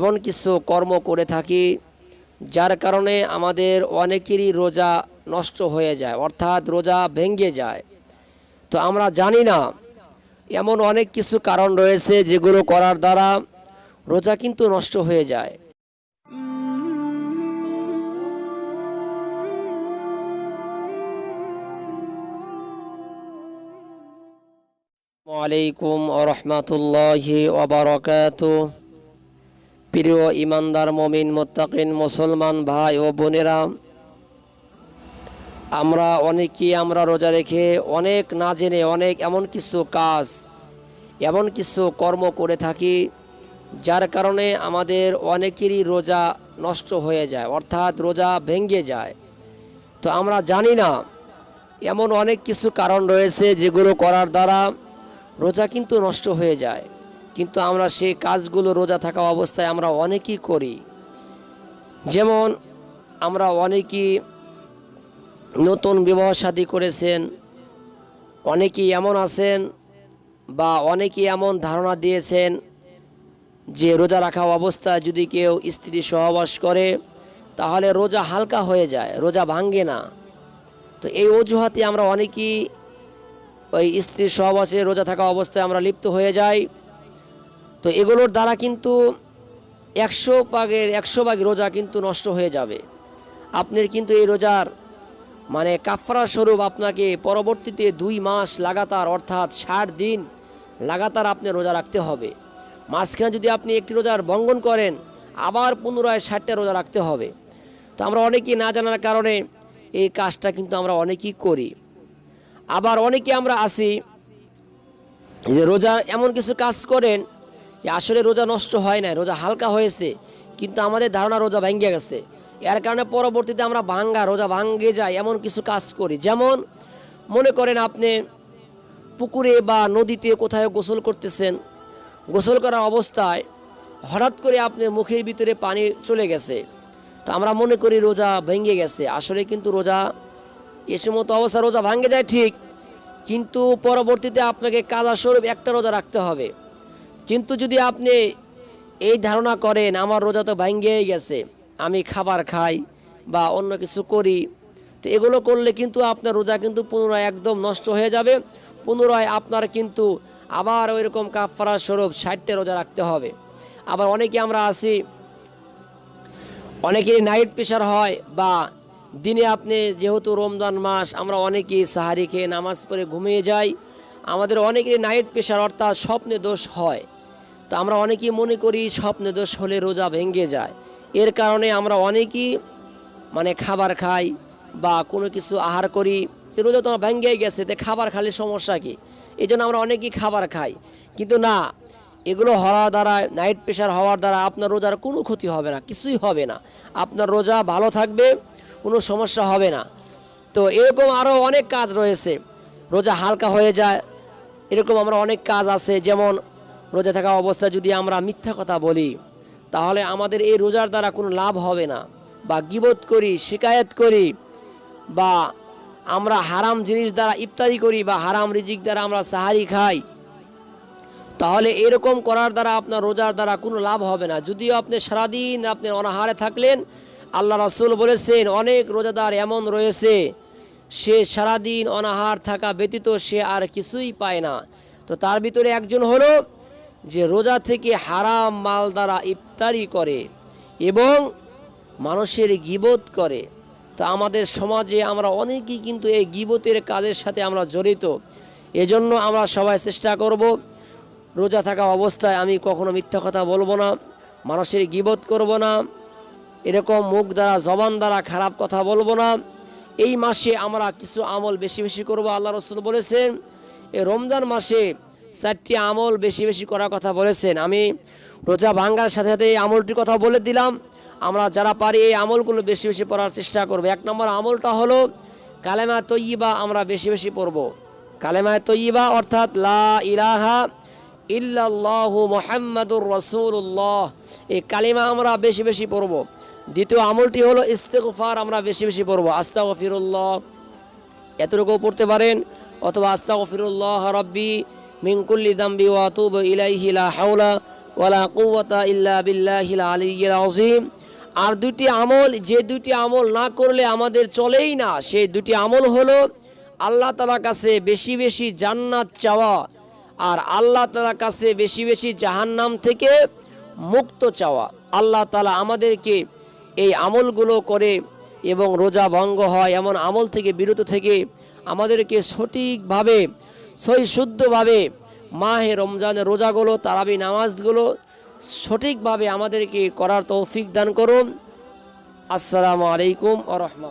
এমন কিছু কর্ম করে থাকি, যার কারণে আমাদের অনেকেরই রোজা নষ্ট হয়ে যায়, অর্থাৎ রোজা ভেঙে যায়। তো আমরা জানি না, এমন অনেক কিছু কারণ রয়েছে যেগুলো করার দ্বারা রোজা কিন্তু নষ্ট হয়ে যায়। আলাইকুম রহমতুল্লাহি ওবরকাত প্রিয় ইমানদার মমিন, মোত্তাকিন, মুসলমান ভাই ও বোনেরা, আমরা অনেকেই আমরা রোজা রেখে অনেক না জেনে অনেক এমন কিছু কাজ, এমন কিছু কর্ম করে থাকি, যার কারণে আমাদের অনেকেরই রোজা নষ্ট হয়ে যায়, অর্থাৎ রোজা ভেঙে যায়। তো আমরা জানি না, এমন অনেক কিছু কারণ রয়েছে যেগুলো করার দ্বারা রোজা কিন্তু নষ্ট হয়ে যায়। কিন্তু আমরা সেই কাজগুলো রোজা থাকা অবস্থায় আমরা অনেকেই করি। যেমন আমরা অনেকেই নতুন বিবাহ শাদী করেছেন, অনেকেই এমন আছেন বা অনেকেই এমন ধারণা দিয়েছেন যে রোজা রাখা অবস্থায় যদি কেউ স্ত্রী সহবাস করে, তাহলে রোজা হালকা হয়ে যায়, রোজা ভাঙ্গে না। তো এই অজুহাতে আমরা অনেকেই ওই স্ত্রীর সহবাসে রোজা থাকা অবস্থায় আমরা লিপ্ত হয়ে যাই। তো এগুলোর দ্বারা কিন্তু একশো ভাগের, একশো ভাগ রোজা কিন্তু নষ্ট হয়ে যাবে। আপনার কিন্তু এই রোজার মানে কাফরা স্বরূপ আপনাকে পরবর্তীতে দুই মাস লাগাতার, অর্থাৎ ষাট দিন লাগাতার আপনি রোজা রাখতে হবে। মাঝখানে যদি আপনি একটি রোজার বঙ্গন করেন, আবার পুনরায় ষাটটা রোজা রাখতে হবে। তো আমরা অনেকেই না জানার কারণে এই কাজটা কিন্তু আমরা অনেকেই করি। আবার অনেকে আমরা আসি যে রোজা এমন কিছু কাজ করেন যে আসলে রোজা নষ্ট হয় না রোজা হালকা হয়েছে, কিন্তু আমাদের ধারণা রোজা ভেঙে গেছে। এর কারণে পরবর্তীতে আমরা ভাঙ্গা, রোজা ভাঙ্গে যায় এমন কিছু কাজ করি। যেমন, মনে করেন আপনি পুকুরে বা নদীতে কোথায় গোসল করতেছেন, গোসল করার অবস্থায় হঠাৎ করে আপনি মুখের ভিতরে পানি চলে গেছে। তো আমরা মনে করি রোজা ভেঙে গেছে। আসলে কিন্তু রোজা, এ সমস্ত অবস্থা রোজা ভাঙে যায় ঠিক, কিন্তু পরবর্তীতে আপনাকে কাজা স্বরূপ একটা রোজা রাখতে হবে। কিন্তু যদি আপনি এই ধারণা করেন, আমার রোজা তো ভাঙ্গেই গেছে, আমি খাবার খাই বা অন্য কিছু করি, তো এগুলো করলে কিন্তু আপনার রোজা কিন্তু পুনরায় একদম নষ্ট হয়ে যাবে। পুনরায় আপনার কিন্তু আবার ওই রকম কাফারা স্বরূপ ষাটটা রোজা রাখতে হবে। আবার অনেকে আমরা আছি, অনেকেরই নাইট প্রেশার হয় বা দিনে আপনি যেহেতু রমজান মাস, আমরা অনেকেই সাহারি খেয়ে নামাজ পড়ে ঘুমিয়ে যাই। আমাদের অনেকেরই নাইট প্রেশার অর্থাৎ স্বপ্নে দোষ হয়। তো আমরা অনেকেই মনে করি স্বপ্নে দোষ হলে রোজা ভেঙে যায়। এর কারণে আমরা অনেকেই মানে খাবার খাই বা কোনো কিছু আহার করি রোজা তো আমার ভেঙেই গেছে, তো খাবার খালে সমস্যা কি? এই জন্য আমরা অনেকেই খাবার খাই। কিন্তু না, এগুলো হওয়ার দ্বারা নাইট প্রেশার হওয়ার দ্বারা আপনার রোজার কোনো ক্ষতি হবে না, কিছুই হবে না। আপনার রোজা ভালো থাকবে, কোনো সমস্যা হবে না। তো এরকম আরও অনেক কাজ রয়েছে। রোজা হালকা হয়ে যায়, এরকম আমরা অনেক কাজ আছে, যেমন রোজা থাকা অবস্থায় যদি আমরা মিথ্যা কথা বলি, তাহলে আমাদের এই রোজার দ্বারা কোনো লাভ হবে না। বা গিবত করি, শিকায়ত করি, বা আমরা হারাম জিনিস দ্বারা ইফতারি করি, বা হারাম রিজিক দ্বারা আমরা সাহারি খাই, তাহলে এরকম করার দ্বারা আপনার রোজার দ্বারা কোনো লাভ হবে না। যদিও আপনি সারাদিন আপনি অনাহারে থাকলেন, আল্লাহ রাসুল বলেছেন, অনেক রোজাদার এমন রয়েছে, সে সারাদিন অনাহার থাকা ব্যতীত সে আর কিছুই পায় না। তো তার ভিতরে একজন হলো যে রোজা থেকে হারাম মাল দ্বারা ইফতারি করে এবং মানুষের গিবত করে। তা আমাদের সমাজে আমরা অনেকেই কিন্তু এই গিবতের কাজের সাথে আমরা জড়িত। এজন্য আমরা সবাই চেষ্টা করব রোজা থাকা অবস্থায় আমি কখনো মিথ্যা কথা বলব না, মানুষের গিবত করব না, এরকম মুখ দ্বারা, জবান দ্বারা খারাপ কথা বলব না। এই মাসে আমরা কিছু আমল বেশি বেশি করব, আল্লাহ রসুল বলেছেন, এই রমজান মাসে চারটি আমল বেশি বেশি করার কথা বলেছেন। আমি রোজা ভাঙ্গার সাথে সাথে এই আমলটির কথা বলে দিলাম। আমরা যারা পারি এই আমলগুলো বেশি বেশি পড়ার চেষ্টা করব। এক নম্বর আমলটা হলো, কালেমা তৈবা আমরা বেশি বেশি পড়ব। কালেমা তৈবা অর্থাৎ লা ইলাহা ইল্লাল্লাহু মোহাম্মদুর রসুল্লাহ এই কালিমা আমরা বেশি বেশি পড়ব। দ্বিতীয় আমলটি হলো, ইস্তেগফার আমরা বেশি বেশি পড়ব। আস্তাগফিরুল্লাহ। এতটুকু পড়তে পারেন। অথবা আস্তাগফিরুল্লাহ রব্বি মিনকুল্লি দাম্বি ওয়াতুব লা হাওলা ওয়ালা কুওয়াতা ইল্লা বিল্লাহিল আলিয়্যিল আযীম। আর দুটি আমল, যে দুটি আমল না করলে আমাদের চলেই না, সেই দুটি আমল হলো আল্লাহ তালার কাছে বেশি বেশি জান্নাত চাওয়া আর আল্লাহ তালার কাছে বেশি বেশি জাহান্নাম থেকে মুক্ত চাওয়া। আল্লাহ তালা আমাদেরকে এই আমলগুলো করে এবং রোজা ভঙ্গ হয়, এমন আমল থেকে, বিরত থেকে আমাদেরকে সঠিকভাবে সই শুদ্ধভাবে মাহে রমজানের রোজাগুলো, তারাবি নামাজগুলো সঠিকভাবে আমাদেরকে করার তৌফিক দান করুন। আসসালামু আলাইকুম আ রহমত